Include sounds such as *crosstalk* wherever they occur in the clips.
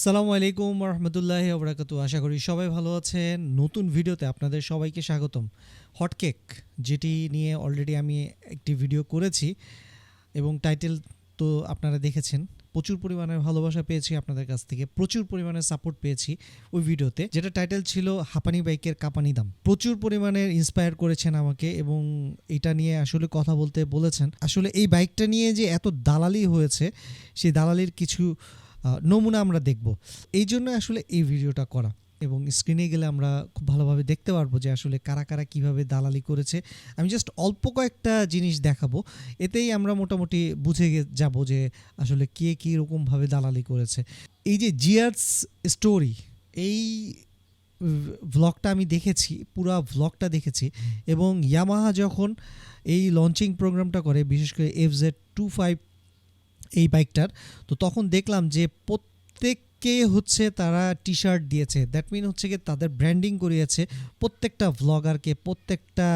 সালামু আলাইকুম রহমতুল্লাহ আবরাকাতু আশা করি সবাই ভালো আছেন। নতুন ভিডিওতে আপনাদের সবাইকে স্বাগতম। হটকেক, যেটি নিয়ে অলরেডি আমি একটি ভিডিও করেছি এবং টাইটেল তো আপনারা দেখেছেন। প্রচুর পরিমাণে ভালোবাসা পেয়েছি আপনাদের কাছ থেকে, প্রচুর পরিমাণে সাপোর্ট পেয়েছি ওই ভিডিওতে। যেটা টাইটেল ছিল হাঁপানি বাইকের কাঁপানি দাম। প্রচুর পরিমাণে ইন্সপায়ার করেছেন আমাকে এবং এটা নিয়ে আসলে কথা বলতে বলেছেন। আসলে এই বাইকটা নিয়ে যে এত দালালি হয়েছে, সেই দালালির কিছু নমুনা আমরা দেখব। এই জন্য আসলে এই ভিডিওটা করা এবং স্ক্রিনে গেলে আমরা খুব ভালোভাবে দেখতে পারব যে আসলে কারা কারা কীভাবে দালালি করেছে। আমি জাস্ট অল্প কয়েকটা জিনিস দেখাবো। এতেই আমরা মোটামুটি বুঝে যাব যে আসলে কে কী রকমভাবে দালালি করেছে। এই যে জিয়ার্স স্টোরি এই ভ্লগটা আমি দেখেছি, পুরা ভ্লগটা দেখেছি এবং ইয়ামাহা যখন এই লঞ্চিং প্রোগ্রামটা করে, বিশেষ করে এফ জেড টু ফাইভ এই বাইকটার। তো তখন দেখলাম যে প্রত্যেককে হচ্ছে তারা টি শার্ট দিয়েছে। দ্যাট মিন হচ্ছে কি তাদের ব্র্যান্ডিং করিয়েছে প্রত্যেকটা ভ্লগারকে প্রত্যেকটা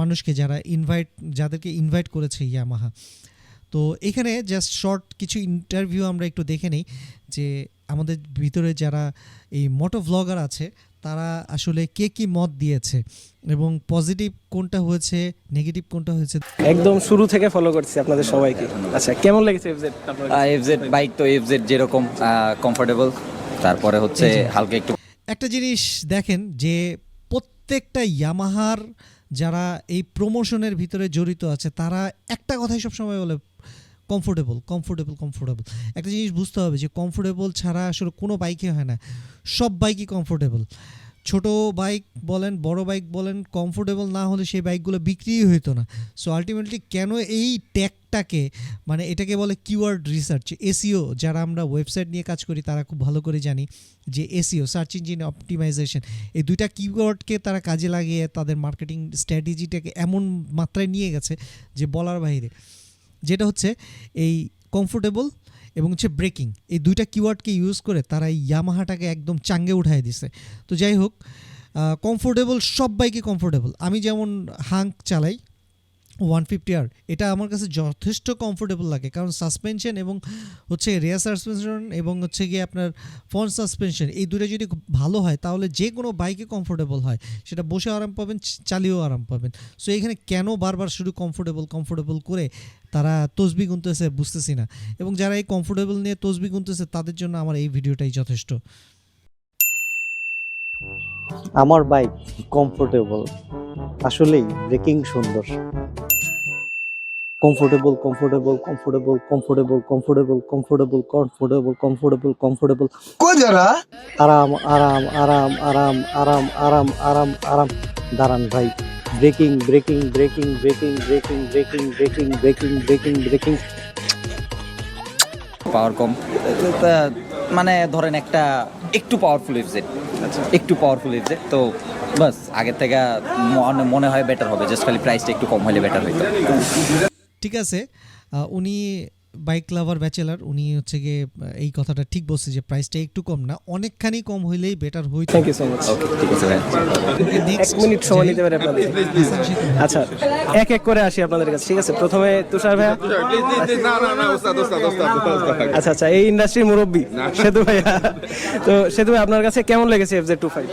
মানুষকে যারা ইনভাইট যাদেরকে ইনভাইট করেছে ইয়ামাহা তো এখানে জাস্ট শর্ট কিছু ইন্টারভিউ আমরা একটু দেখে নিই যে আমাদের ভিতরে যারা এই মোটো ভ্লগার আছে তারা আসলে কে কি মত দিয়েছে এবং পজিটিভ কোনটা হয়েছে নেগেটিভ কোনটা হয়েছে? একদম শুরু থেকে ফলো করছি আপনাদের সবাইকে। আচ্ছা কেমন লেগেছে এফজেড এফজেড বাইক তো এফজেড যেরকম কমফোর্টেবল তারপরে হচ্ছে হালকা একটু একটা জিনিস দেখেন যে প্রত্যেকটা ইয়ামাহার যারা এই প্রমোশনের ভিতরে জড়িত আছে, তারা একটা কথাই সবসময় বলে কমফোর্টেবল কমফোর্টেবল কমফোর্টেবল একটা জিনিস বুঝতে হবে যে কমফোর্টেবল ছাড়া আসলে কোনো বাইকে হয় না। সব বাইকই কমফোর্টেবল ছোট বাইক বলেন, বড় বাইক বলেন কমফোর্টেবল না হলে সেই বাইকগুলো বিক্রিই হইতো না। সো আলটিমেটলি কেন এই ট্যাগটাকে মানে এটাকে বলে কিওয়ার্ড রিসার্চ এসিও যারা আমরা ওয়েবসাইট নিয়ে কাজ করি, তারা খুব ভালো করে জানি যে এসিও সার্চ ইঞ্জিন অপটিমাইজেশন এই দুইটা কিওয়ার্ডকে তারা কাজে লাগিয়ে তাদের মার্কেটিং স্ট্র্যাটেজিটাকে এমন মাত্রায় নিয়ে গেছে যে বলার বাইরে। যেটা হচ্ছে, এই কমফোর্টেবল এবং হচ্ছে ব্রেকিং, এই দুইটা কিওয়ার্ডকে ইউজ করে তারা এই ইয়ামাহাটাকে একদম চাঙ্গে উঠায় দিছে। তো যাই হোক কমফোর্টেবল সব বাইকে কমফোর্টেবল আমি যেমন হাঙ্ক চালাই ওয়ান ফিফটি আর, এটা আমার কাছে যথেষ্ট কমফোর্টেবল লাগে। কারণ সাসপেনশন এবং হচ্ছে রেয়ার সাসপেনশন এবং হচ্ছে গিয়ে আপনার ফ্রন্ট সাসপেনশন এই দুটো যদি ভালো হয়, তাহলে যে কোনো বাইকে কমফোর্টেবল হয়। সেটা বসে আরাম পাবেন চালিয়েও আরাম পাবেন। সো এখানে কেন বারবার শুধু কমফোর্টেবল কমফোর্টেবল করে তারা তসবি গুনতেছে বুঝতেছি না। এবং যারা এই কমফোর্টেবল নিয়ে তসবি গুনতেছে, তাদের জন্য আমার এই ভিডিওটাই যথেষ্ট। আমার বাইক কমফোর্টেবল আসলেই ব্রেকিং সুন্দর। Comfortable comfortable comfortable comfortable comfortable comfortable comfortable comfortable comfortable কো যারা আরাম আরাম আরাম আরাম আরাম আরাম আরাম আরাম। দাঁড়ান ভাই। Braking braking braking braking braking braking braking braking braking braking power কম। মানে ধরেন একটা একটু পাওয়ারফুল এফজেড একটু পাওয়ারফুল এফজেড তো বাস আগের থেকে মনে- মনে হয় বেটার হবে জাস্ট খালি প্রাইসটা একটু কম হলে বেটার হইতো। ঠিক আছে উনি বাইক লাভার ব্যাচেলার উনি হচ্ছে গিয়ে এই কথাটা ঠিক বলছে যে প্রাইসটা একটু কম না অনেকখানি কম হইলেই বেটার হইতো। Thank you so much okay ঠিক আছে ভাই। এক মিনিট সময় নিতে পারি আপনাদের। আচ্ছা এক এক করে আসি আপনাদের কাছে ঠিক আছে? প্রথমে তুষার ভাইয়া। না না না ওস্তাদ ওস্তাদ ওস্তাদ আচ্ছা আচ্ছা এই ইন্ডাস্ট্রির মুরব্বী সেতু ভাইয়া। তো সেতু ভাই আপনার কাছে কেমন লেগেছে এফজেড টু ফাইভ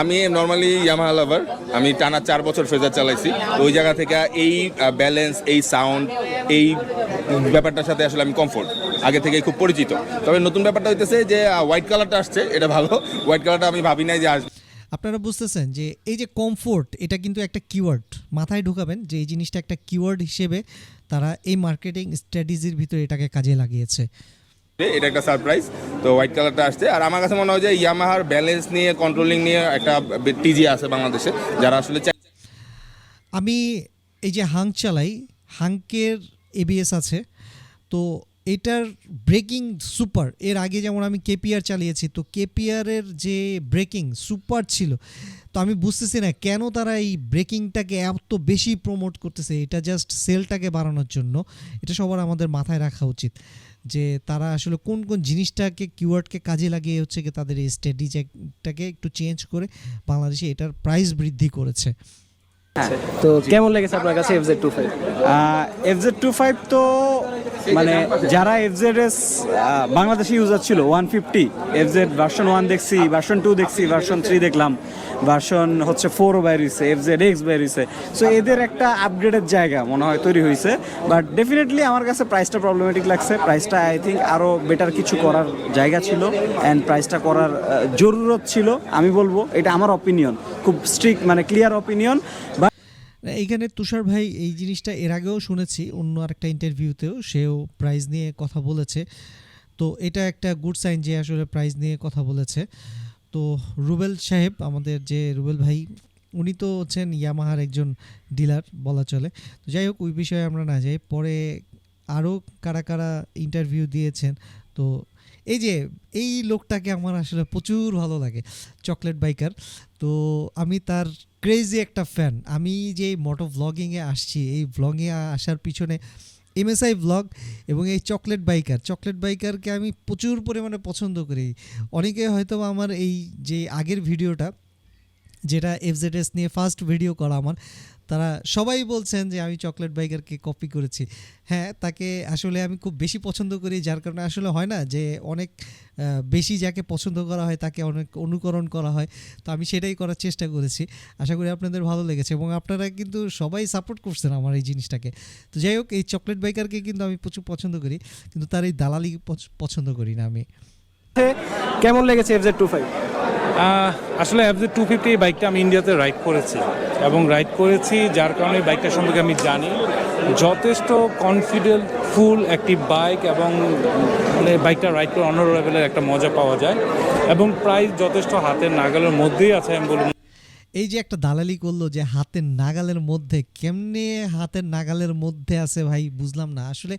আমি নর্মালি ইয়ামাহা লাভার আমি টানা চার বছর ফেজার চালাইছি। তো ওই জায়গা থেকে এই ব্যালেন্স এই সাউন্ড এই ব্যাপারটার সাথে আসলে আমি কমফোর্ট আগে থেকেই খুব পরিচিত। তবে নতুন ব্যাপারটা হইতেছে যে হোয়াইট কালারটা আসছে এটা ভালো। হোয়াইট কালারটা আমি ভাবি নাই যে আসবে। আপনারা বুঝতেছেন যে এই যে কমফোর্ট এটা কিন্তু একটা কিওয়ার্ড মাথায় ঢুকাবেন যে এই জিনিসটা একটা কিওয়ার্ড হিসেবে তারা এই মার্কেটিং স্ট্র্যাটেজির ভিতরে এটাকে কাজে লাগিয়েছে। এটা একটা সারপ্রাইজ তো হোয়াইট কালারটা আসছে। আর আমার কাছে মনে হয় যে ইয়ামাহার ব্যালেন্স নিয়ে কন্ট্রোলিং নিয়ে একটা টিজি আছে বাংলাদেশে যারা আসলে আমি এই যে হাঙ্ক চালাই হাঙ্কের এবিএস আছে। তো এটার ব্রেকিং সুপার এর আগে যেমন আমি কেপিআর চালিয়েছি তো কেপিআরের যে ব্রেকিং সুপার ছিল তো আমি বুঝতেছি না কেন তারা এই ব্রেকিংটাকে এত বেশি প্রমোট করতেছে এটা জাস্ট সেলটাকে বাড়ানোর জন্য এটা সবার আমাদের মাথায় রাখা উচিত যে তারা আসলে কোন কোন জিনিসটাকে কিওয়ার্ডকে কাজে লাগিয়ে হচ্ছে কি তাদের এই স্ট্র্যাটেজিটাকে একটু চেঞ্জ করে বাংলাদেশে এটার প্রাইস বৃদ্ধি করেছে। তো কেমন লেগেছে আপনার কাছে FZ two five FZ two five তো মানে যারা এফজেড এস বাংলাদেশি ইউজার ছিল one fifty FZ version one দেখছি ভার্সন টু দেখছি ভার্সন থ্রি দেখলাম ভার্সন হচ্ছে ফোরও বাইর হয়েছে এফজেড এক্স বাইর হয়েছে সো এদের একটা আপগ্রেডের জায়গা মনে হয় তৈরি হয়েছে বাট ডেফিনেটলি আমার কাছে প্রাইসটা প্রবলেমেটিক লাগছে। প্রাইসটা আই থিঙ্ক আরও বেটার কিছু করার জায়গা ছিল অ্যান্ড প্রাইসটা করার জরুরত ছিল আমি বলব এটা আমার অপিনিয়ন খুব স্ট্রিক্ট মানে ক্লিয়ার অপিনিয়ন বা এইখানে তুষার ভাই এই জিনিসটা এর আগেও শুনেছি, অন্য আরেকটা ইন্টারভিউতেও সেও প্রাইজ নিয়ে কথা বলেছে। তো এটা একটা গুড সাইন যে আসলে প্রাইজ নিয়ে কথা বলেছে। তো রুবেল সাহেব, আমাদের যে রুবেল ভাই, উনি তো হচ্ছেন ইয়ামাহার একজন ডিলার বলা চলে। তো যাই হোক, ওই বিষয়ে আমরা না যাই। পরে আরও কারা কারা ইন্টারভিউ দিয়েছেন, তো এই যে, এই লোকটাকে আমার আসলে প্রচুর ভালো লাগে, চকলেট বাইকার। তো আমি তার ক্রেজি একটা ফ্যান আমি যে মোটো ভ্লগিংয়ে আসছি, এই ভ্লগিংয়ে আসার পিছনে এম এস আই ব্লগ এবং এই চকলেট বাইকার। চকলেট বাইকারকে আমি প্রচুর পরিমাণে পছন্দ করি। অনেকে হয়তো আমার এই যে আগের ভিডিওটা যেটা এফজেডএস নিয়ে ফার্স্ট ভিডিও করা আমার, তারা সবাই বলছেন যে আমি চকলেট বাইকারকে কপি করেছি। হ্যাঁ তাকে আসলে আমি খুব বেশি পছন্দ করি, যার কারণে আসলে হয় না যে অনেক বেশি যাকে পছন্দ করা হয় তাকে অনেক অনুকরণ করা হয়। তো আমি সেটাই করার চেষ্টা করেছি। আশা করি আপনাদের ভালো লেগেছে এবং আপনারা কিন্তু সবাই সাপোর্ট করছেন আমার এই জিনিসটাকে। তো যাই হোক, এই চকলেট বাইকারকে কিন্তু আমি প্রচুর পছন্দ করি, কিন্তু তার এই দালালি পছ- পছন্দ করি না আমি। কেমন লেগেছে এফজেড টু ফাইভ আসলে অ্যাবজে টু ফিফটি এই বাইকটা আমি ইন্ডিয়াতে রাইড করেছি। এবং রাইড করেছি, যার কারণে এই বাইকটার সম্পর্কে আমি জানি। যথেষ্ট কনফিডেন্ট ফুল একটি বাইক এবং মানে বাইকটা রাইড করে অন্য লেভেলের একটা মজা পাওয়া যায়। এবং প্রাইস যথেষ্ট হাতের নাগালের মধ্যেই আছে আমি বলব। এই যে একটা দালালি করল যে হাতের নাগালের মধ্যে, কেমনে হাতের নাগালের মধ্যে আছে ভাই? বুঝলাম না। আসলে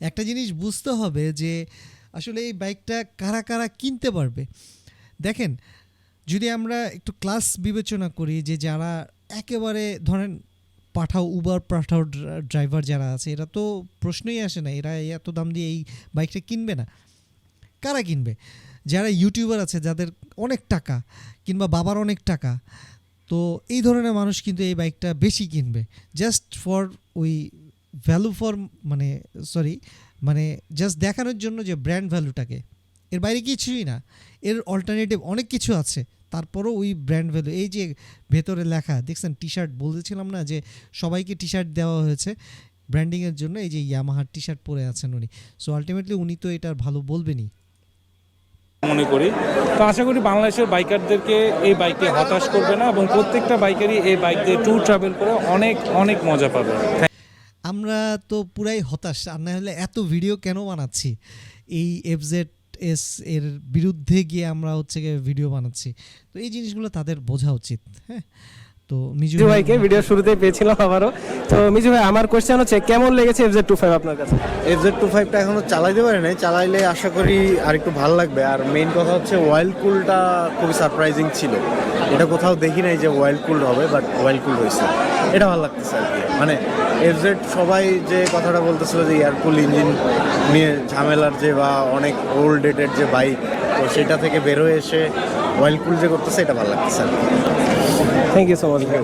একটা জিনিস বুঝতে হবে যে আসলে এই বাইকটা কারা কারা কিনতে পারবে? দেখেন যদি আমরা একটু ক্লাস বিবেচনা করি যে যারা একেবারে ধরেন পাঠাও উবার পাঠাও ড্রাইভার যারা আছে, এরা তো প্রশ্নই আসে না, এরা এত দাম দিয়ে এই বাইকটা কিনবে না। কারা কিনবে? যারা ইউটিউবার আছে, যাদের অনেক টাকা কিংবা বাবার অনেক টাকা, তো এই ধরনের মানুষ কিন্তু এই বাইকটা বেশি কিনবে। জাস্ট ফর ওই ভ্যালু ফর মানে সরি মানে জাস্ট দেখানোর জন্য যে ব্র্যান্ড ভ্যালুটাকে এর বাইরে কিছুই না। এর অল্টারনেটিভ অনেক কিছু আছে। তারপরও ওই ব্র্যান্ড ভ্যালু এই যে ভেতরে লেখা দেখছেন টি শার্ট বলেছিলাম না যে সবাইকে টি শার্ট দেওয়া হয়েছে। ব্র্যান্ডিংয়ের জন্য এই যে ইয়ামাহার টি শার্ট পরে আছেন উনি। সো আলটিমেটলি উনি তো এটার ভালো বলবেনই। মনে করি। তো আশা করি বাংলাদেশের বাইকারদেরকে এই বাইকে হতাশ করবে না এবং প্রত্যেকটা বাইকারই এই বাইক দিয়ে ট্যুর ট্রাভেল করে অনেক অনেক মজা পাবে। আমরা তো পুরাই হতাশ আর না হলে এত ভিডিও কেন বানাচ্ছি? এই এফজেড এস এর বিরুদ্ধে গিয়ে আমরা হচ্ছে গিয়ে ভিডিও বানাচ্ছি। তো এই জিনিসগুলো তাদের বোঝা উচিত হ্যাঁ? তো মিজু ভাইকে ভিডিও শুরুতেই পেয়েছিলাম আবারও। তো মিজু ভাই আমার কোশ্চেন হচ্ছে কেমন লেগেছে এফজেড টু ফাইভ আপনার কাছে? এফজেড টু ফাইভটা এখনও চালাইতে পারি নাই। চালাইলে আশা করি আর একটু ভালো লাগবে। আর মেইন কথা হচ্ছে ওয়াইল্ড কুলটা খুবই সারপ্রাইজিং ছিল। এটা কোথাও দেখি নাই যে ওয়াইল্ড কুল হবে বাট ওয়াইল্ড কুল হয়েছে। এটা ভালো লাগতেছে আর কি। মানে এফজেড সবাই যে কথাটা বলতেছিল যে এয়ারকুল ইঞ্জিন নিয়ে ঝামেলার যে বা অনেক ওল্ড ডেটের যে বাইক তো সেটা থেকে বেরোয় এসে ওয়াইল্ড কুল যে করতেছে এটা ভালো লাগতেছে আর কি। থ্যাংক ইউ সো মাচ ভাই।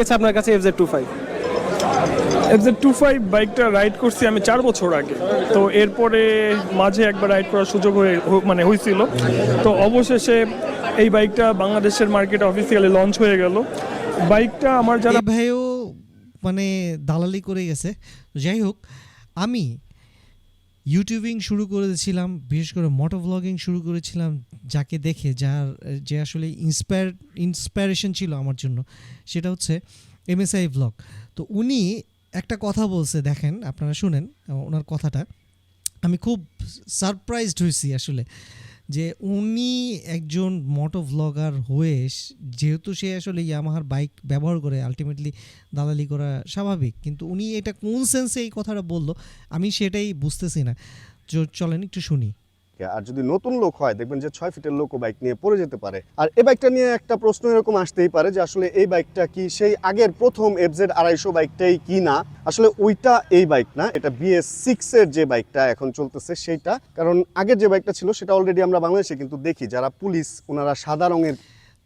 আচ্ছা আপনার কাছে FZ two five FZ two five বাইকটা রাইড করছি আমি চার বছর আগে। তো এরপরে মাঝে একবার রাইড করার সুযোগ হয়ে মানে হয়েছিল। তো অবশেষে এই বাইকটা বাংলাদেশের মার্কেটে অফিসিয়ালি লঞ্চ হয়ে গেল। বাইকটা আমার যারা ভাইও মানে দালালি করে গেছে। যাই হোক, আমি ইউটিউবিং শুরু করেছিলাম, বিশেষ করে মোটো ভ্লগিং শুরু করেছিলাম, যাকে দেখে, যার, যে আসলে ইন্সপায়ার ইন্সপায়ারেশন ছিল আমার জন্য, সেটা হচ্ছে এমএসআই ভ্লগ তো উনি একটা কথা বলছে, দেখেন, আপনারা শুনেন, ওনার কথাটা। আমি খুব সারপ্রাইজড হয়েছি আসলে। যে উনি একজন মোটো ভ্লগার হয়ে যেহেতু সে আসলে ইয়ামাহার বাইক ব্যবহার করে আলটিমেটলি দালালি করা স্বাভাবিক। কিন্তু উনি এটা কোন সেন্সে এই কথাটা বলল, আমি সেটাই বুঝতেছি না। চলেন একটু শুনি। আর যদি নতুন লোক হয়, দেখবেন যে ছয় ফিটের লোকও বাইক নিয়ে পড়ে যেতে পারে। আর এই বাইকটা নিয়ে একটা প্রশ্ন এরকম আসতেই পারে যে, আসলে এই বাইকটা কি সেই আগের প্রথম এফজেড আড়াইশো বাইকটাই কি না? আসলে ওইটা এই বাইক না, এটা বিএস সিক্স এর যে বাইকটা এখন চলতেছে সেইটা। কারণ আগের যে বাইকটা ছিল, সেটা অলরেডি আমরা বাংলাদেশে কিন্তু দেখি, যারা পুলিশ, ওনারা সাদা রঙের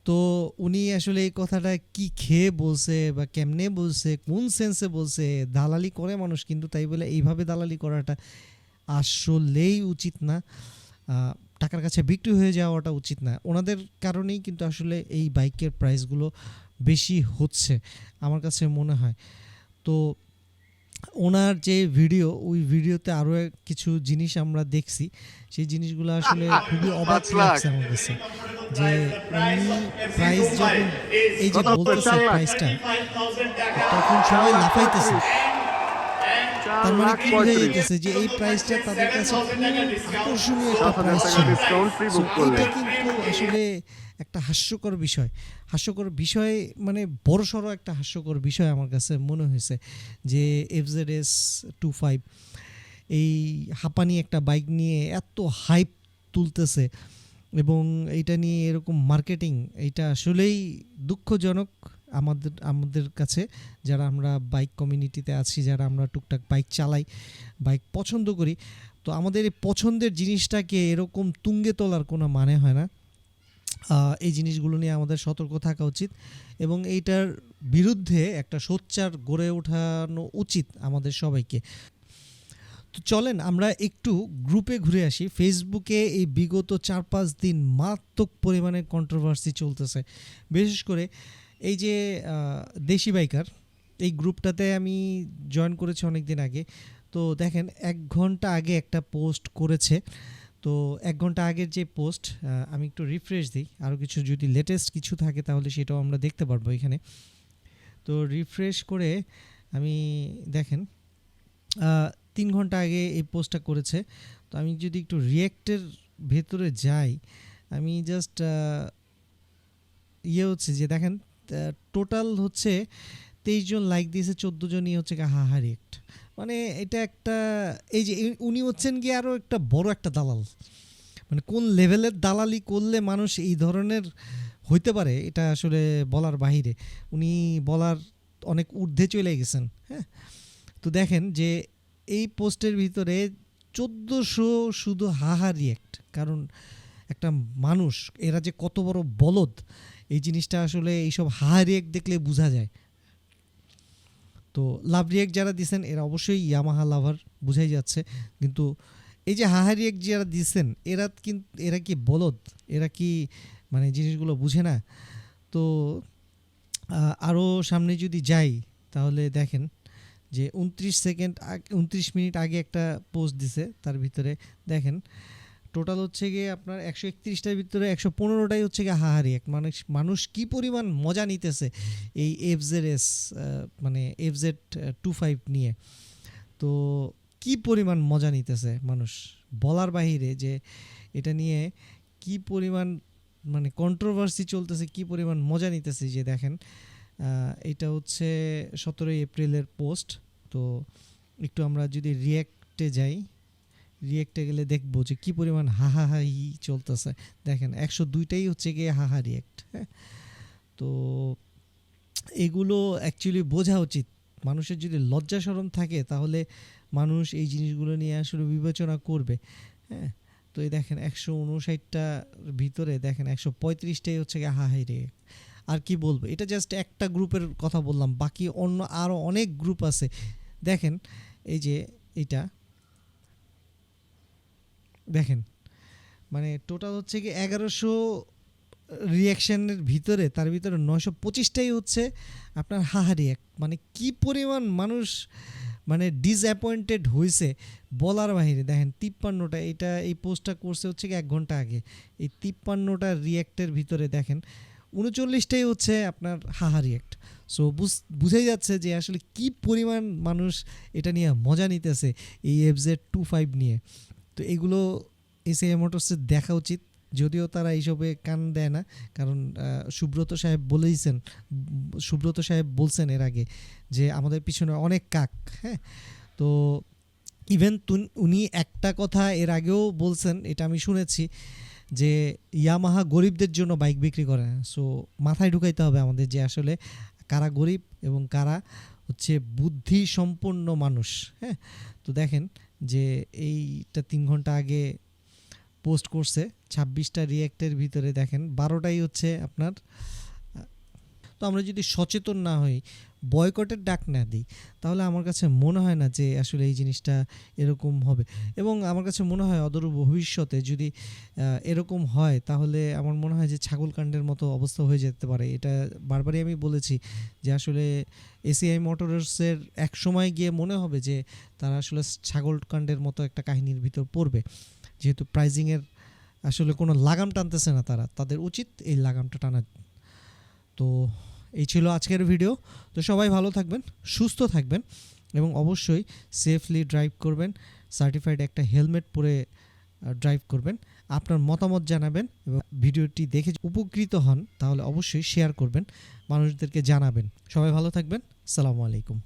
তো উনি আসলে এই কথাটা কি খেয়ে বলছে বা কেমনে বলছে, কোন সেন্সে বলছে, দালালি করে মানুষ কিন্তু তাই বলে এইভাবে দালালি করাটা আসলেই উচিত না। টাকার কাছে বিক্রি হয়ে যাওয়াটা উচিত না। ওনাদের কারণেই কিন্তু আসলে এই বাইকের প্রাইসগুলো বেশি হচ্ছে আমার কাছে মনে হয়। তো ওনার যে ভিডিও ওই ভিডিওতে আরও কিছু জিনিস আমরা দেখছি। সেই জিনিসগুলো আসলে খুবই *laughs* অবাক লাগছে আমার কাছে যে উনি প্রাইস যখন এই যে বলতেছে প্রাইসটা তখন সবাই লাফাইতেছে। তার মানে কি বোঝা যাইতেছে যে এই প্রাইসটা তাদের কাছে আকর্ষণীয় একটা প্রাইস ছিল। এটা কিন্তু আসলে একটা হাস্যকর বিষয়। হাস্যকর বিষয় মানে বড়সড় একটা হাস্যকর বিষয় আমার কাছে মনে হয়েছে যে এফজেড এস টু ফাইভ এই হাঁপানি একটা বাইক নিয়ে এত হাইপ তুলতেছে এবং এইটা নিয়ে এরকম মার্কেটিং এটা আসলেই দুঃখজনক। আমাদের আমাদের কাছে যারা আমরা বাইক কমিউনিটিতে আছি, যারা আমরা টুকটাক বাইক চালাই বাইক পছন্দ করি, তো আমাদের এই পছন্দের জিনিসটাকে এরকম তুঙ্গে তোলার কোনো মানে হয় না। এই জিনিসগুলো নিয়ে আমাদের সতর্ক থাকা উচিত এবং এইটার বিরুদ্ধে একটা সোচ্চার গড়ে ওঠানো উচিত আমাদের সবাইকে। তো চলেন আমরা একটু গ্রুপে ঘুরে আসি। ফেসবুকে এই বিগত চার পাঁচ দিন মারাত্মক পরিমাণে কন্ট্রোভার্সি চলতেছে। বিশেষ করে এই যে দেশি বাইকার এই গ্রুপটাতে আমি জয়েন করেছি অনেক দিন আগে। তো দেখেন, এক ঘণ্টা আগে একটা পোস্ট করেছে। তো এক ঘণ্টা আগের যে পোস্ট আমি একটু রিফ্রেশ দিই। আরও কিছু যদি লেটেস্ট কিছু থাকে, তাহলে সেটাও আমরা দেখতে পারব এখানে। তো রিফ্রেশ করে আমি, দেখেন তিন ঘণ্টা আগে এই পোস্টটা করেছে। তো আমি যদি একটু রিয়েক্টের ভেতরে যাই, আমি জাস্ট ইয়ে হচ্ছে যে, দেখেন টোটাল হচ্ছে তেইশ জন লাইক দিয়েছে, চোদ্দ জনই হচ্ছে গিয়ে হা হা রিয়েক্ট মানে এটা একটা, এই যে উনি হচ্ছেন গিয়ে আরও একটা বড় একটা দালাল। মানে কোন লেভেলের দালালি করলে মানুষ এই ধরনের হইতে পারে, এটা আসলে বলার বাহিরে। উনি বলার অনেক ঊর্ধ্বে চলে গেছেন হ্যাঁ? তো দেখেন যে এই পোস্টের ভিতরে চোদ্দোশো শুধু হাহা রিয়েক্ট কারণ একটা মানুষ, এরা যে কত বড় বলদ এই জিনিসটা আসলে এইসব হাহা রিয়েক্ট দেখলে বোঝা যায়। তো লাভ রিয়েক্ট যারা দিছেন, এরা অবশ্যই ইয়ামাহা লাভার বোঝাই যাচ্ছে। কিন্তু এই যে হাহা রিয়েক্ট যারা দিছেন, এরা কিন্তু এরা কি বলদ? এরা কি মানে জিনিসগুলো বুঝে না? তো আরও সামনে যদি যাই, তাহলে দেখেন যে উনত্রিশ সেকেন্ড উনত্রিশ মিনিট আগে একটা পোস্ট দিছে, তার ভিতরে দেখেন টোটাল হচ্ছে গিয়ে আপনার একশো একত্রিশটার ভিতরে একশো পনেরোটাই হচ্ছে গিয়ে হাহারি এক। মানুষ মানুষ কী পরিমাণ মজা নিতেছে এই এফজেড এস মানে এফজেড টু ফাইভ নিয়ে। তো কি পরিমাণ মজা নিতেছে মানুষ বলার বাহিরে যে এটা নিয়ে কি পরিমাণ মানে কন্ট্রোভার্সি চলতেছে, কি পরিমাণ মজা নিতেছে যে দেখেন এটা হচ্ছে সতেরোই এপ্রিলের পোস্ট। তো একটু আমরা যদি রিয়াক্টে যাই রিয়েক্টে গেলে দেখব যে কি পরিমাণ হাহা হাহি চলতেছে। দেখেন, একশো দুইটাই হচ্ছে গিয়ে হাহা রিয়েক্ট হ্যাঁ? তো এগুলো অ্যাকচুয়ালি বোঝা উচিত। মানুষের যদি লজ্জা সরম থাকে, তাহলে মানুষ এই জিনিসগুলো নিয়ে আসলে বিবেচনা করবে হ্যাঁ? তো এই দেখেন, একশো উনষাটটার ভিতরে দেখেন, একশো পঁয়ত্রিশটাই হচ্ছে গিয়ে হাহাই রিয়েক্ট আর কি বলব, এটা জাস্ট একটা গ্রুপের কথা বললাম, বাকি অন্য আরও অনেক গ্রুপ আছে। দেখেন, এই যে এটা দেখেন মানে টোটাল হচ্ছে কি এগারোশো রিয়াকশানের ভিতরে, তার ভিতরে নয়শো পঁচিশটাই হচ্ছে আপনার হাহা রিয়াক্ট মানে কি পরিমাণ মানুষ মানে ডিসঅ্যাপয়েন্টেড হয়েছে বলার বাহিরে। দেখেন, তিপ্পান্নটা, এটা এই পোস্টটা করছে হচ্ছে কি এক ঘণ্টা আগে। এই তিপ্পান্নটা রিয়াক্টের ভিতরে দেখেন, উনচল্লিশটাই হচ্ছে আপনার হাহা রিয়াক্ট সো বুঝাই যাচ্ছে যে আসলে কি পরিমাণ মানুষ এটা নিয়ে মজা নিতেছে এই এফজেড টু ফাইভ নিয়ে। তো এগুলো এসিআই মোটরসের দেখা উচিত। যদিও তারা এইসবে কান দেয় না, কারণ সুব্রত সাহেব বলেইছেন, সুব্রত সাহেব বলছেন এর আগে যে আমাদের পিছনে অনেক কাক হ্যাঁ? তো ইভেন উনি একটা কথা এর আগেও বলছেন, এটা আমি শুনেছি, যে ইয়ামাহা গরিবদের জন্য বাইক বিক্রি করে। সো মাথায় ঢুকাইতে হবে আমাদের যে আসলে কারা গরিব এবং কারা হচ্ছে বুদ্ধি সম্পন্ন মানুষ হ্যাঁ? তো দেখেন যে এইটা তিন ঘণ্টা আগে পোস্ট করছে ছাব্বিশটা রিয়্যাক্টের ভিতরে দেখেন বারোটাই হচ্ছে আপনার তো আমরা যদি সচেতন না হই বয়কটের ডাক না দিই, তাহলে আমার কাছে মনে হয় না যে আসলে এই জিনিসটা এরকম হবে। এবং আমার কাছে মনে হয় অদূর ভবিষ্যতে যদি এরকম হয়, তাহলে আমার মনে হয় যে ছাগলকাণ্ডের মতো অবস্থা হয়ে যেতে পারে। এটা বারবারই আমি বলেছি যে আসলে এসিআই মোটরসের এক সময় গিয়ে মনে হবে যে তারা আসলে ছাগলকাণ্ডের মতো একটা কাহিনীর ভিতর পড়বে। যেহেতু প্রাইজিংয়ের আসলে কোনো লাগাম টানতেছে না তারা, তাদের উচিত এই লাগামটা টানা তো এই ছিল আজকের ভিডিও তো সবাই ভালো থাকবেন, সুস্থ থাকবেন এবং অবশ্যই সেফলি ড্রাইভ করবেন সার্টিফাইড একটা হেলমেট পরে ড্রাইভ করবেন, আপনার মতামত জানাবেন এবং ভিডিওটি দেখে উপকৃত হন তাহলে অবশ্যই শেয়ার করবেন, মানুষদেরকে জানাবেন। সবাই ভালো থাকবেন, সালামু আলাইকুম।